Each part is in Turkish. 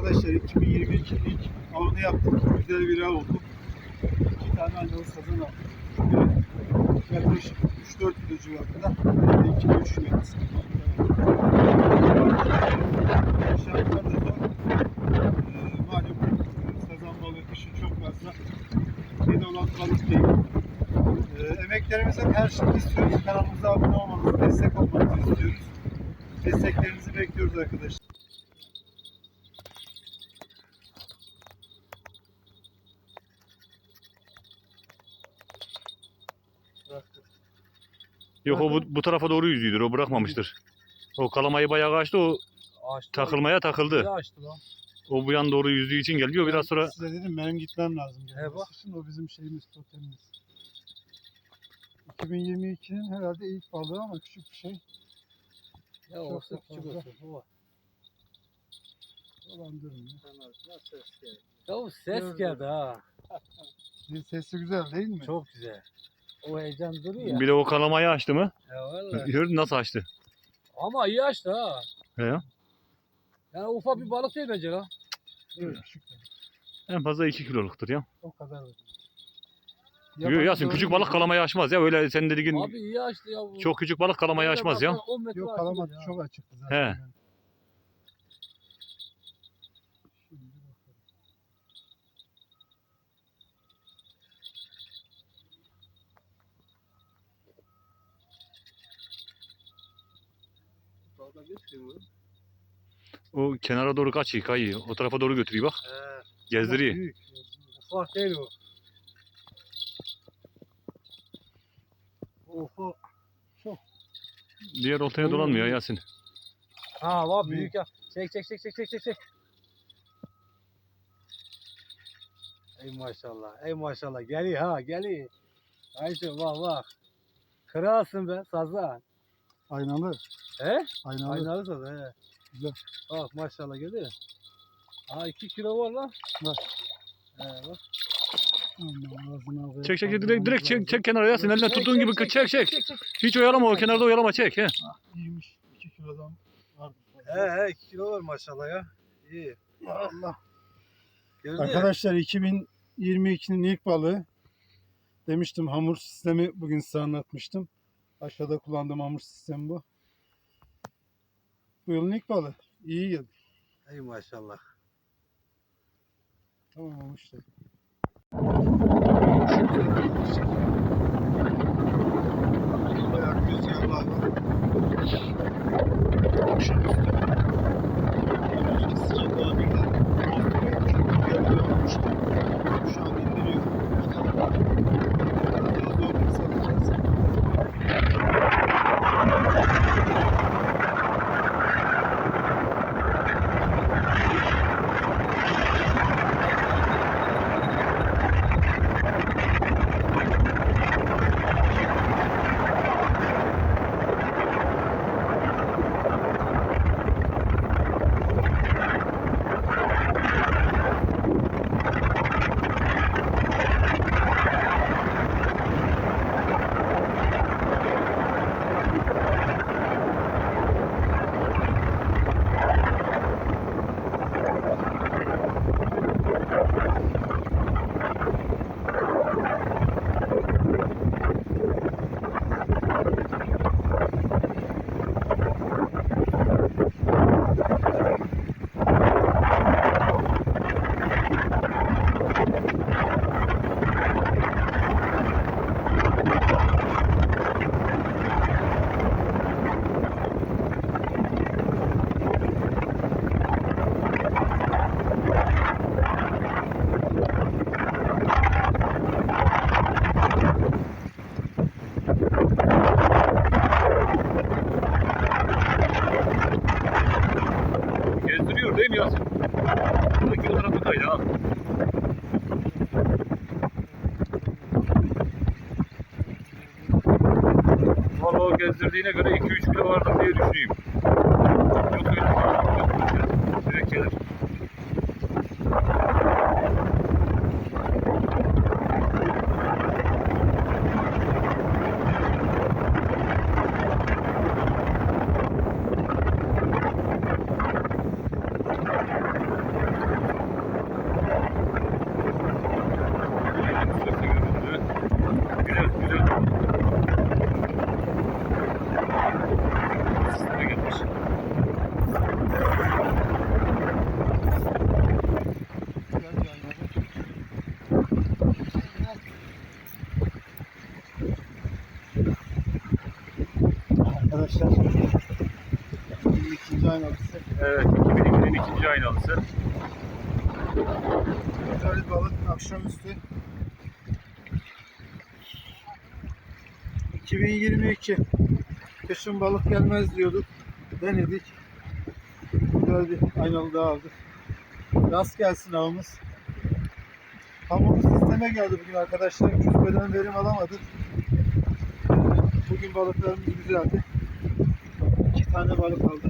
Arkadaşlar 2022 ilk avını yaptık. Güzel bir av oldu. İki tane aynalı sazan aldık. Yaklaşık 3-4 kilo civarında. Biri de 2 3 kilo. Şartlar da. Ee, malum sazan balığı kışın çok fazla şeyde olan balık değil. Ee, emeklerimizin karşılığını istiyoruz. Kanalımıza abone olmanızı, destek olmanızı istiyoruz. Desteklerinizi bekliyoruz arkadaşlar. Yok o bu, bu tarafa doğru yüzüyordur. O bırakmamıştır. O kalamayı bayağı açtı. O Açtı. takılmaya takıldı. Açtı lan. O bu yan doğru yüzdüğü için geliyor. Biraz sonra Size dedim benim gitmem lazım. He gelmesi bak. için. O bizim şeyimiz, totemimiz. 2022'nin herhalde ilk balığı ama küçük bir şey. Ya Çok olsa da küçük fazla. olsun. baba. Dolandırmıyor. Ya o ses Gördüm. geldi ha. Bir sesi güzel değil mi? Çok güzel. O heyecan duruyor ya. bir de o kalamayı açtı mı? Ya vallahi. Gördün nasıl açtı? Ama iyi açtı ha. He ya. Yani ufak bir balık değil bence. Evet, balık. En fazla 2 kiloluktur ya. O kadar. da. Yok Yasin doğru küçük balık kalamayı açmaz ya. Öyle senin dediğin Abi iyi açtı ya. bu. çok küçük balık kalamayı açmaz ya. baksana 10 metre Yok açtı kalamadı. ya. Çok açıktı zaten. He. O kenara doğru kaçıyor kayıyor. O tarafa doğru götürüyor bak. He. Gezdiriyor. Büyük. Ufak değil o. Ufak. Diğer oltaya dolanmıyor Yasin. Ha var Büyük. ya. Çek çek çek çek çek çek çek. Ey maşallah. Ey maşallah. Geliyor ha geliyor. Haydi bak bak. Kralsın be sazan. Aynalı. He? Aynalı. Aynalı saz he. Güzel. Bak maşallah görüyor musun? Ha 2 kilo var lan. Var. He bak. Aman ağzına koyup Çek çek direkt direkt çek çek kenara Yasin. Eline Çek, tuttuğun çek, gibi çek çek. çek, çek. Hiç oyalama o kenarda oyalama çek. He. İyiymiş. 2 kilodan var. He he 2 kilo var maşallah ya. İyi. Allah. Gördün mü? Arkadaşlar 2022'nin ilk balığı. Demiştim hamur sistemi bugün size anlatmıştım. Aşağıda kullandığım hamur sistemi bu. Bu yılın ilk balığı. İyi geldi. Ey maşallah. Tamam. Bayağı olmuştu. Şu an indiriyor. Bakalım. Daha doğru salacağız. Gezdiriyor değil mi Yasin? Buradaki o tarafa kaydı ha. Vallahi o gezdirdiğine göre 2-3 kilo vardır diye düşüneyim. Yok öyle. Direkt gelir. arkadaşlar. Güzel bir balık akşamüstü. 2022 kışın balık gelmez diyorduk. Denedik. Güzel bir aynalı daha aldık. Rast gelsin avımız. Hamurlu sisteme geldi bugün arkadaşlar. Küspeden verim alamadık. Bugün balıklarımız güzeldi. İki tane balık aldık.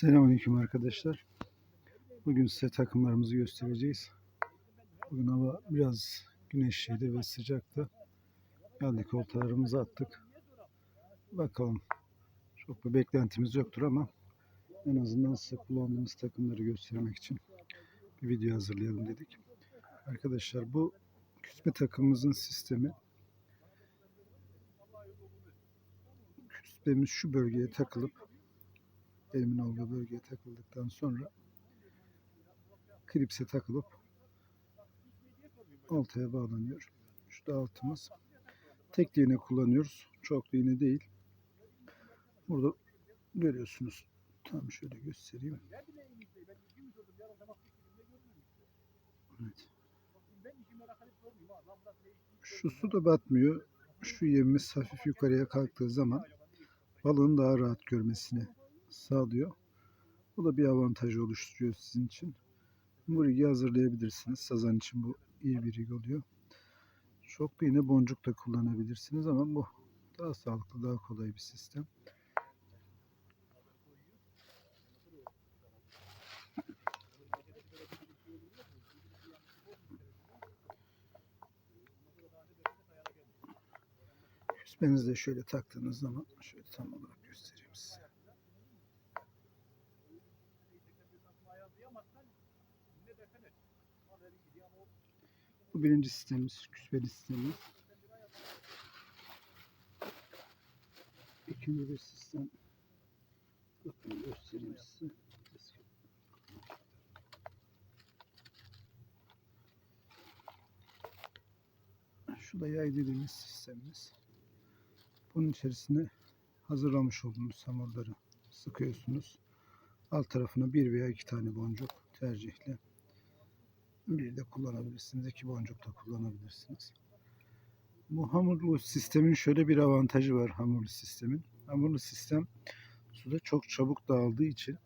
Selamünaleyküm arkadaşlar. Bugün size takımlarımızı göstereceğiz. Bugün hava biraz güneşliydi ve sıcaktı. Geldik oltalarımızı attık. Bakalım. Çok bir beklentimiz yoktur ama en azından size kullandığımız takımları göstermek için bir video hazırlayalım dedik. Arkadaşlar bu küsme takımımızın sistemi küspemiz şu bölgeye takılıp elimin olduğu bölgeye takıldıktan sonra klipse takılıp oltaya bağlanıyor. Şu da altımız. Tek iğne kullanıyoruz. Çok iğne değil. Burada görüyorsunuz. Tam şöyle göstereyim. Evet. Şu su da batmıyor. Şu yemimiz hafif yukarıya kalktığı zaman balığın daha rahat görmesini sağlıyor. Bu da bir avantajı oluşturuyor sizin için. Bu rigi hazırlayabilirsiniz. Sazan için bu iyi bir rig oluyor. Çok yine boncuk da kullanabilirsiniz ama bu daha sağlıklı, daha kolay bir sistem. Küspenizi de şöyle taktığınız zaman şöyle tam olarak göstereyim size. Bu birinci sistemimiz, küspeli sistemimiz. İkinci bir sistem. Bakın göstereyim size. Şu da yay dediğimiz sistemimiz. Bunun içerisine hazırlamış olduğumuz hamurları sıkıyorsunuz. Alt tarafına bir veya iki tane boncuk tercihli. Bir de kullanabilirsiniz. iki boncuk da kullanabilirsiniz. Bu hamurlu sistemin şöyle bir avantajı var hamurlu sistemin. Hamurlu sistem suda çok çabuk dağıldığı için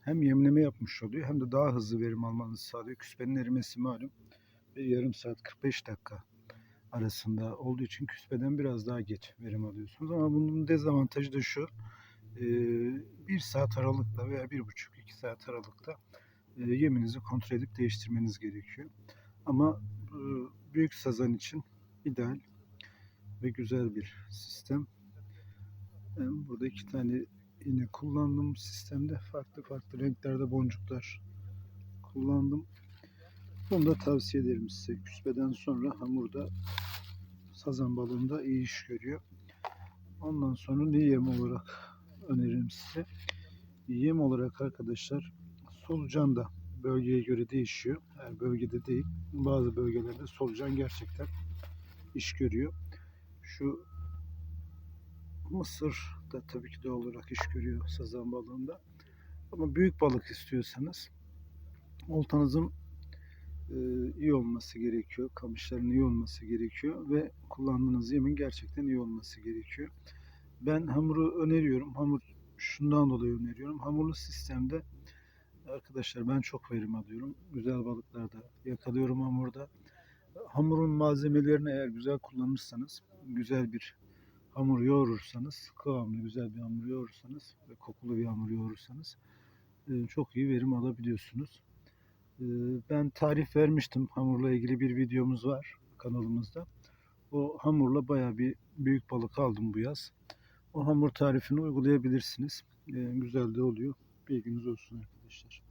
hem yemleme yapmış oluyor hem de daha hızlı verim almanızı sağlıyor. Küspenin erimesi malum bir yarım saat 45 dakika arasında olduğu için küspeden biraz daha geç verim alıyorsunuz. Ama bunun dezavantajı da şu. Bir saat aralıkla veya bir buçuk iki saat aralıkta e, yeminizi kontrol edip değiştirmeniz gerekiyor. Ama e, büyük sazan için ideal ve güzel bir sistem. Ben burada iki tane yine kullandığım sistemde farklı farklı renklerde boncuklar kullandım. Bunu da tavsiye ederim size. Küspeden sonra hamurda sazan balığında iyi iş görüyor. Ondan sonra ne yem olarak öneririm size. Yem olarak arkadaşlar solucan da bölgeye göre değişiyor. Her bölgede değil. Bazı bölgelerde solucan gerçekten iş görüyor. Şu mısır da tabii ki doğal olarak iş görüyor sazan balığında. Ama büyük balık istiyorsanız oltanızın e, iyi olması gerekiyor. Kamışların iyi olması gerekiyor ve kullandığınız yemin gerçekten iyi olması gerekiyor. Ben hamuru öneriyorum. Hamur şundan dolayı öneriyorum. Hamurlu sistemde arkadaşlar ben çok verim alıyorum. Güzel balıklar da yakalıyorum hamurda. Hamurun malzemelerini eğer güzel kullanırsanız, güzel bir hamur yoğurursanız, kıvamlı güzel bir hamur yoğurursanız ve kokulu bir hamur yoğurursanız e, çok iyi verim alabiliyorsunuz. E, Ben tarif vermiştim. Hamurla ilgili bir videomuz var kanalımızda. O hamurla bayağı bir büyük balık aldım bu yaz. O hamur tarifini uygulayabilirsiniz. E, Güzel de oluyor. Bilginiz olsun arkadaşlar.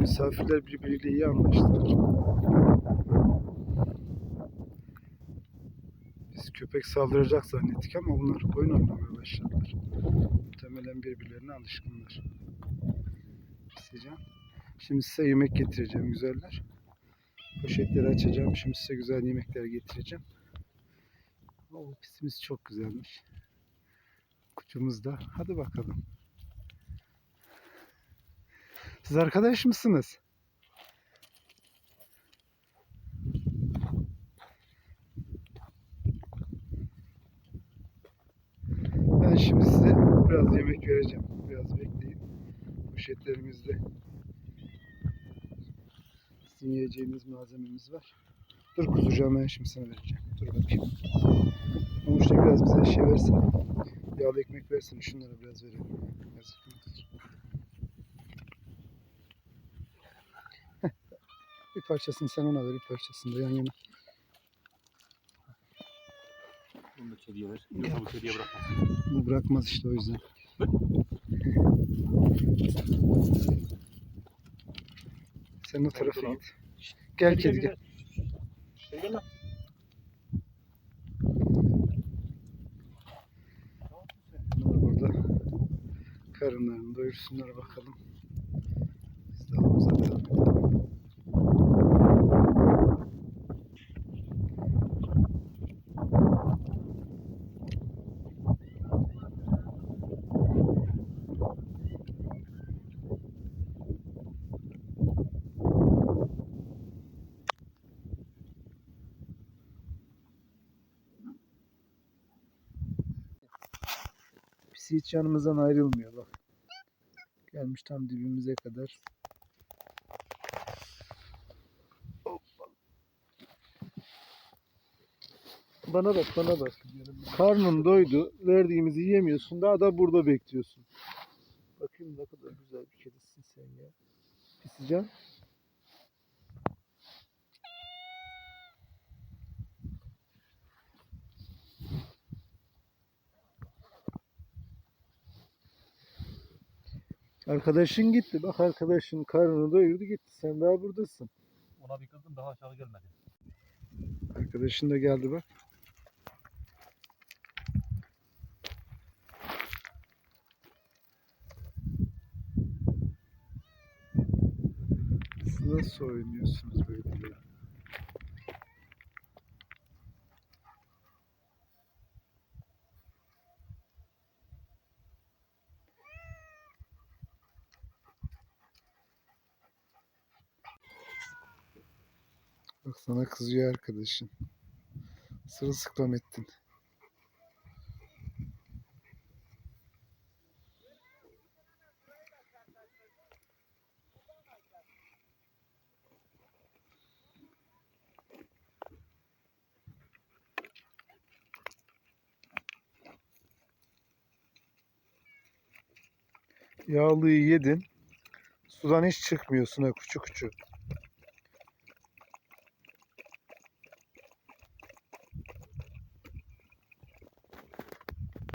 Misafirler birbiriyle iyi anlaştılar. Köpek saldıracak zannettik ama bunlar oyun oynamaya başladılar. Muhtemelen birbirlerine alışkınlar. Piseceğim. Şimdi size yemek getireceğim güzeller. Poşetleri açacağım. Şimdi size güzel yemekler getireceğim. O pisimiz çok güzelmiş. Kucumuz da. Hadi bakalım. Siz arkadaş mısınız? Ben şimdi size biraz yemek vereceğim. Biraz bekleyin. Poşetlerimizde sizin yiyeceğiniz malzememiz var. Dur kuzucuğum ben şimdi sana vereceğim. Dur bakayım. Sonuçta biraz bize şey versin. Yağlı ekmek versin. Şunlara biraz verelim. Yazık. Bir parçasını sen ona ver, bir parçasını da yan yana. Bunu da kediye ver. Yoksa bu kediye bırakma. Bu bırakmaz işte o yüzden. Sen o tarafa git. Gel kedi gel. Burada. Karınlarını doyursunlar bakalım. Pisi hiç yanımızdan ayrılmıyor bak. Gelmiş tam dibimize kadar. Bana bak bana bak. Karnın doydu. Verdiğimizi yemiyorsun. Daha da burada bekliyorsun. Bakayım ne kadar güzel bir kedisin sen ya. Piseceğim. Arkadaşın gitti. Bak arkadaşın karnını doyurdu gitti. Sen daha buradasın. Ona bir kızdım daha aşağı gelmedi. Arkadaşın da geldi bak. Nasıl oynuyorsunuz böyle ya? Bak sana kızıyor arkadaşın. Sırılsıklam ettin. Yağlıyı yedin. Sudan hiç çıkmıyorsun ha kuçu kuçu.